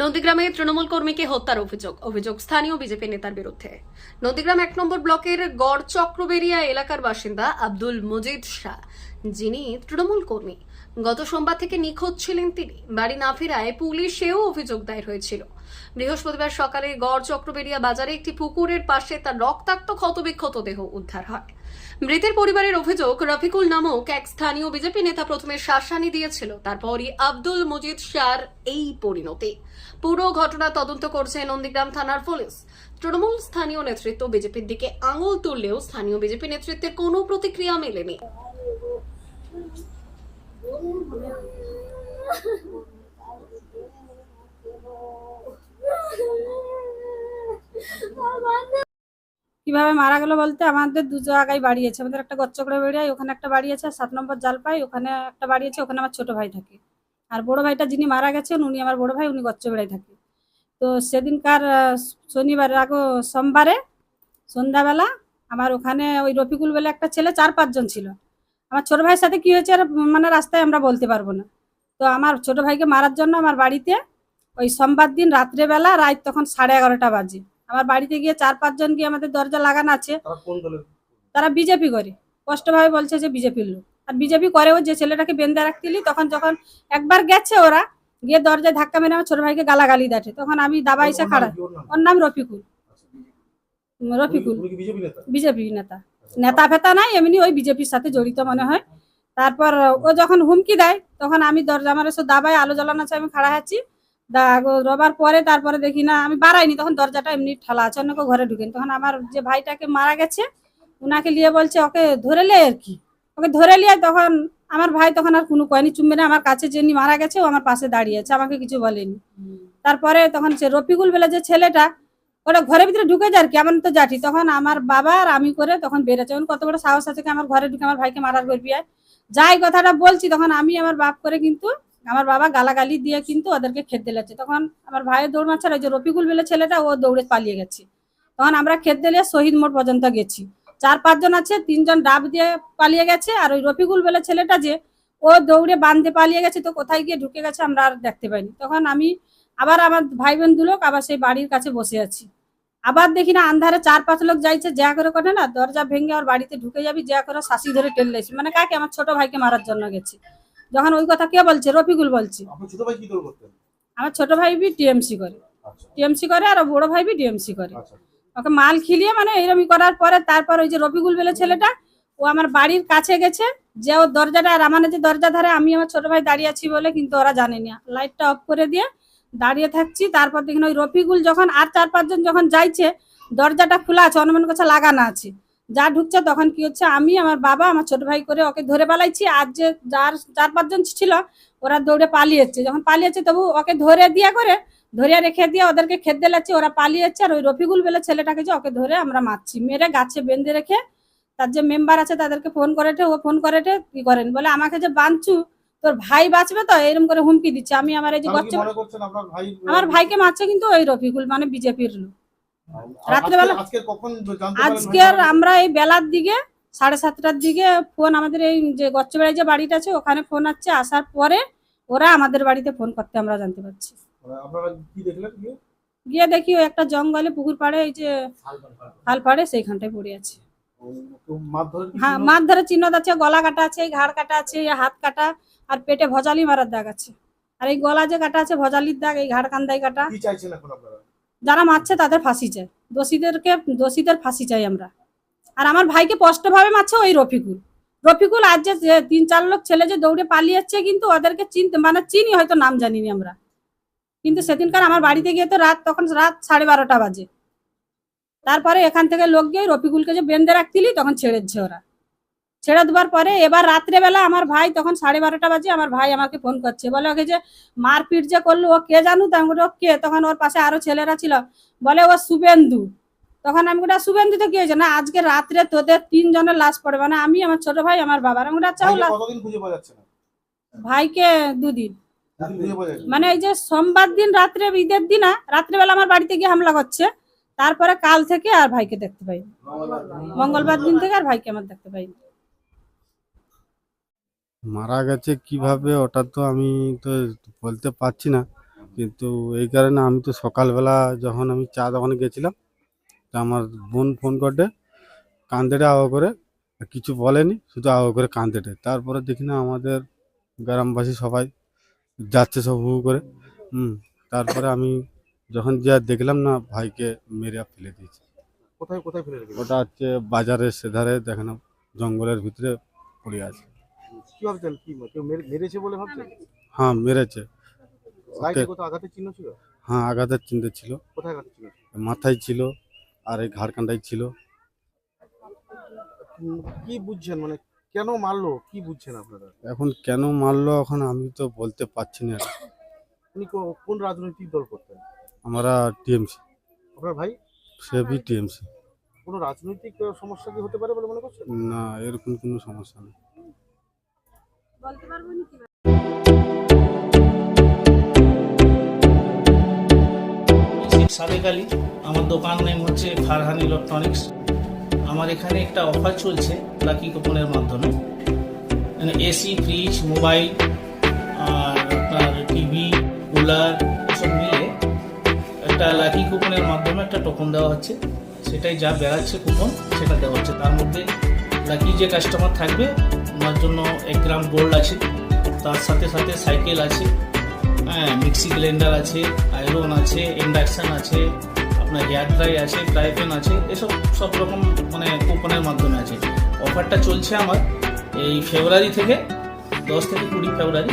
নন্দীগ্রামে তৃণমূল কর্মীকে হত্যার অভিযোগ। অভিযোগ স্থানীয় বিজেপি নেতার বিরুদ্ধে। নন্দীগ্রাম এক নম্বর ব্লকের গড় চক্রবেরিয়া এলাকার বাসিন্দা আব্দুল মজিদ শাহ, যিনি তৃণমূল কর্মী। গত সোমবার থেকে নিখোঁজ ছিলেন তিনি। বাড়ি না ফেরায় পুলিশেও অভিযোগ দায়ের হয়েছিল। বৃহস্পতিবার সকালে গড় চক্রবেরিয়া বাজারে একটি পুকুরের পাশে তার রক্তাক্ত ক্ষতবিক্ষত দেহ উদ্ধার হয়। মৃতের পরিবারের অভিযোগ, রফিকুল নামক এক স্থানীয় বিজেপি নেতা প্রথমে শাসানি দিয়েছিল, তারপরই আব্দুল মজিদ শাহর এই পরিণতি। পুরো ঘটনা তদন্ত করছে নন্দীগ্রাম থানার পুলিশ। তৃণমূল স্থানীয় নেতৃত্ব বিজেপির দিকে আঙুল তুললেও স্থানীয় বিজেপি নেতৃত্বের কোনো প্রতিক্রিয়া মেলেনি। কীভাবে মারা গেল বলতে? আমাদের দু জায়গায় বাড়ি আছে। আমাদের একটা গচ্চকড়া বেড়িয়ায়, ওখানে একটা বাড়ি আছে, সাত নম্বর জালপাই, ওখানে একটা বাড়ি আছে, ওখানে আমার ছোট ভাই থাকে। আর বড় ভাইটা যিনি মারা গেছেন, উনি আমার বড় ভাই, উনি গচ্চবেড়ায় থাকে। তো সেদিনকার শনিবার আগো সোমবারে সন্ধ্যাবেলা আমার ওখানে ওই রফিকুল বলে একটা ছেলে, চার পাঁচজন ছিল। আমার ছোট ভাইয়ের সাথে কি হয়েছে আর মানে রাস্তায় আমরা বলতে পারব না। তো আমার ছোট ভাইকে মারার জন্য আমার বাড়িতে ওই সোমবার দিন রাত্রেবেলা রাত তখন সাড়ে এগারোটা বাজে। আমার বাড়িতে গিয়ে চার পাঁচজন গিয়ে আমাদের দরজা লাগানো আছে। তারা বিজেপি করে। স্পষ্টভাবে বলছে যে বিজেপির লোক। আর বিজেপি করেও যে ছেলেটাকে বেঁধে রাখতিলি তখন যখন একবার গেছে ওরা গিয়ে দরজায় ধাক্কা মেরে আমার ছোট ভাইকে গালাগালি দেখে তখন আমি দাবা এসে খাড়া ওর নাম? রফিকুল। আচ্ছা। রফিকুল। বিজেপি নেতা। নেতা ফেতা নাই এমনি ওই বিজেপির সাথে জড়িত মনে হয়। তারপর ও যখন হুমকি দেয় তখন আমি দরজা আমার এসে দাবায় আলো জ্বালানো আছে আমি খাড়া আছি। রবার পরে তারপরে দেখি না আমি বাড়াইনি তখন দরজাটা এমনি ঠালা আছে অন্য ঘরে ঢুকেন। তখন আমার যে ভাইটাকে মারা গেছে উনাকে নিয়ে বলছে ওকে ধরে লে আর কি। ওকে ধরে লিয়ে তখন আমার ভাই তখন আর কোনো কয়নি চুম্বে না আমার কাছে যিনি মারা গেছে ও আমার পাশে দাঁড়িয়ে আছে আমাকে কিছু বলেনি। তারপরে তখন সে রফিকুল বলে যে ছেলেটা ওটা ঘরের ভিতরে ঢুকে যায় আর কি, আমার তো জাঠি। তখন আমার বাবা আর আমি করে তখন বেরোচ্ছে এখন কত বড় সাহস আছে আমার ঘরে ঢুকে আমার ভাইকে মারার করবি আর যাই কথাটা বলছি, তখন আমি আমার বাপ করে কিন্তু আমার বাবা গালাগালি দিয়ে কিন্তু ওদেরকে খেতে দিলেছে। তখন আমার ভাইয়ের দৌড় মারছে ওই যে রফিকুল বেলে ছেলেটা, ও দৌড়ে পালিয়ে গেছে। তখন আমরা খেতে দিলে শহীদ মোড় পর্যন্ত গেছি। চার পাঁচজন আছে, তিনজন ডাব দিয়ে পালিয়ে গেছে। আর ওই রফিকুল বলে ছেলেটা যে, ও দৌড়ে বাঁধতে পালিয়ে গেছে, তো কোথায় গিয়ে ঢুকে গেছে আমরা আর দেখতে পাইনি। তখন আমি আবার আমার ভাই বোন দুলোক আবার সেই বাড়ির কাছে বসে আছি। আবার দেখি না আন্ধারে চার পাঁচ লোক যাইছে যা করে করে না দরজা ভেঙে আর বাড়িতে ঢুকে যাবি যা করে শাসি ধরে টেললেছি মানে কাকে? আমার ছোট ভাইকে মারার জন্য গেছি। যখন ওই কথা কে বলছে? রফিকুল বলছে। আমার ছোট ভাই বি টিএমসি করে। আচ্ছা। টিএমসি করে আর বড় ভাই বি টিএমসি করে। আচ্ছা। ওকে মাল খিলিয়ে মানে এরকমই করার পরে তারপর ওই যে রফিকুল বলে ছেলেটা ও আমার বাড়ির কাছে গেছে যে ওর দরজাটা আর আমার যে দরজা ধারে আমি আমার ছোট ভাই দাঁড়িয়ে আছি বলে কিন্তু ওরা জানেনি। লাইটটা অফ করে দিয়ে দাঁড়িয়ে থাকছি, তারপর দেখুন ওই রফিকুল যখন আর চার পাঁচজন যখন যাইছে, দরজাটা খোলা আছে, অনুমান কাছে লাগানো আছে। যা ঢুকছে তখন কি হচ্ছে, আমি, আমার বাবা, আমার ছোট ভাই করে ওকে ধরে পালাইছি। আর যে যার চার পাঁচজন ছিল, ওরা দৌড়ে পালিয়েছে। যখন পালিয়েছে, তবু ওকে ধরে দিয়া করে ধরে রেখে দিয়ে ওদেরকে খেতে দিলাচ্ছি, ওরা পালিয়েছে। আর ওই রফিকুল বলে ছেলেটাকে যে ওকে ধরে আমরা মারছি। মেরে গাছে বেঁধে রেখে, তার যে মেম্বার আছে, তাদেরকে ফোন করেটে, ও ফোন করেটে, কি করেন? বলে, আমাকে যে বাঁধছু তোর ভাই বাঁচবে তো? এরকম করে হুমকি দিচ্ছে। আমি আমার এই যে ভাই আমার ভাইকে মারছে কিন্তু ওই রফিকুল মানে বিজেপির লোক। রাত্রেবেলা- আজকের আমরা এই বেলার দিকে সাড়ে সাতটার দিকে ফোন আমাদের এই যে গচ্চবেড়ায় যে বাড়িটা আছে ওখানে ফোন আসছে। আসার পরে ওরা আমাদের বাড়িতে ফোন করতে আমরা জানতে পারছি। মানে গিয়ে? দেখি ও একটা জঙ্গলে পুকুর পাড়ে এই যে হাল পাড়ে। সেইখানটায় পড়ে আছে। হ্যাঁ মাছ ধরে চিহ্ন আছে গলা কাটা আছে ঘাড় কাটা আছে হাত কাটা আর পেটে ভজালি মারার দাগ আছে। আর এই গলা যে কাটা আছে ভজালির দাগ এই ঘাড় কান্দাই কাটা। যারা মারছে তাদের ফাঁসি চাই। দোষীদেরকে দোষীদের ফাঁসি চাই আমরা। আর আমার ভাইকে স্পষ্টভাবে মারছে ওই রফিকুল। রফিকুল আজ যে যে তিন চার লোক ছেলে যে দৌড়ে পালিয়েছে কিন্তু ওদেরকে চিনতে মানে চিনি হয়তো নাম জানিনি আমরা। কিন্তু সেদিনকার আমার বাড়িতে গিয়ে তো রাত তখন রাত সাড়ে বারোটা বাজে। তারপরে এখান থেকে লোক গিয়ে রফিকুলকে যে বেঁধে রাখতিলি তখন ছেড়েছে ওরা। ছেড়ে দেওয়ার পরে এবার রাত্রেবেলা আমার ভাই তখন সাড়ে বারোটা বাজে আমার ভাই আমাকে ফোন করছে। বলে ওকে যে মারপিট যে করল ও কে জানু? তো আমি ও কে? তখন ওর পাশে আরও ছেলেরা ছিল। বলে ও শুভেন্দু। তখন আমি গোটা শুভেন্দু তো কি? হয়েছে না আজকে রাত্রে তোদের তিনজনের লাশ পড়ে। মানে আমি আমার ছোট ভাই আমার বাবার। আমি গোটা চাও ভাইকে যাচ্ছে না? ভাইকে দুদিন। না? মানে এই যে সোমবার দিন রাত্রে ঈদের দিন না রাত্রেবেলা আমার বাড়িতে গিয়ে হামলা করছে। তারপরে কাল থেকে আর ভাইকে দেখতে পাই মঙ্গলবার দিন থেকে আর ভাইকে আমার দেখতে পাই মারা গেছে কীভাবে ওটা তো আমি তো বলতে পারছি না, কিন্তু এই কারণে আমি তো সকালবেলা যখন আমি চা দোকানে গেছিলাম, তা আমার বোন ফোন করে কান্দেটে আওয়া করে কিছু বলেনি, শুধু আওয়া করে কান্দেটে তারপরে দেখি না আমাদের গ্রামবাসী সবাই যাচ্ছে সব হু করে। হুম, তারপরে আমি যখন যা দেখলাম না ভাইকে মেরে ফেলে দিয়েছে। কোথায় কোথায় ফেলে রেখেছে? ওটা হচ্ছে বাজারের সেধারে দেখেন জঙ্গলের ভিতরে পড়ে আছে। কি ভাবছেন? কি কেউ মেরে- মেরেছে বলে ভাবছেন? হ্যাঁ মেরেছে। গাড়িতে কোথাও আঘাতের চিহ্ন ছিল? হ্যাঁ আঘাতের চিন্তা ছিল। কোথায় আঘাতের চিহ্ন ছিল? মাথায় ছিল আর এই ঘাড়কান্ডায় ছিল। উম, কি বুঝছেন? মানে কেন মারলো? কি বুঝছেন আপনারা? এখন কেন মারলো এখন আমি তো বলতে পারছি না। উনি কো- কোন রাজনৈতিক দল করতেন? আমরা টিএমসি। আপনার ভাই? সে বি টিএমসি। কোনো রাজনৈতিক সমস্যা কি হতে পারে বলে মনে করছেন? না এরকম কোনো সমস্যা নেই। শিব সাদেক আলী আমার দোকান নেম হচ্ছে ফারহান ইলেকট্রনিক্স। আমার এখানে একটা অফার চলছে লাকি কুপনের মাধ্যমে। মানে এসি ফ্রিজ মোবাইল আর আপনার টিভি কুলার একটা লাকি কুপনের মাধ্যমে একটা টোকন দেওয়া হচ্ছে। সেটাই যা বেড়াচ্ছে কুপন সেটা দেওয়া হচ্ছে। তার মধ্যে লাকি যে কাস্টমার থাকবে, ওনার জন্য এক গ্রাম গোল্ড আছে। তার সাথে সাথে সাইকেল আছে। হ্যাঁ মিক্সি গ্লেন্ডার আছে আয়রন আছে ইন্ডাকশন আছে, আপনার হেয়ার ড্রাই আছে ফ্রাই প্যান আছে, এসব সব রকম মানে কুপনের মাধ্যমে আছে। অফারটা চলছে আমার এই ফেব্রুয়ারি থেকে, দশ থেকে কুড়ি ফেব্রুয়ারি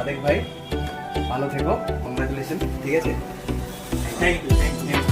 সাদেক ভাই ভালো থেকো কংগ্রাচুলেশন ঠিক আছে? Thank you thank you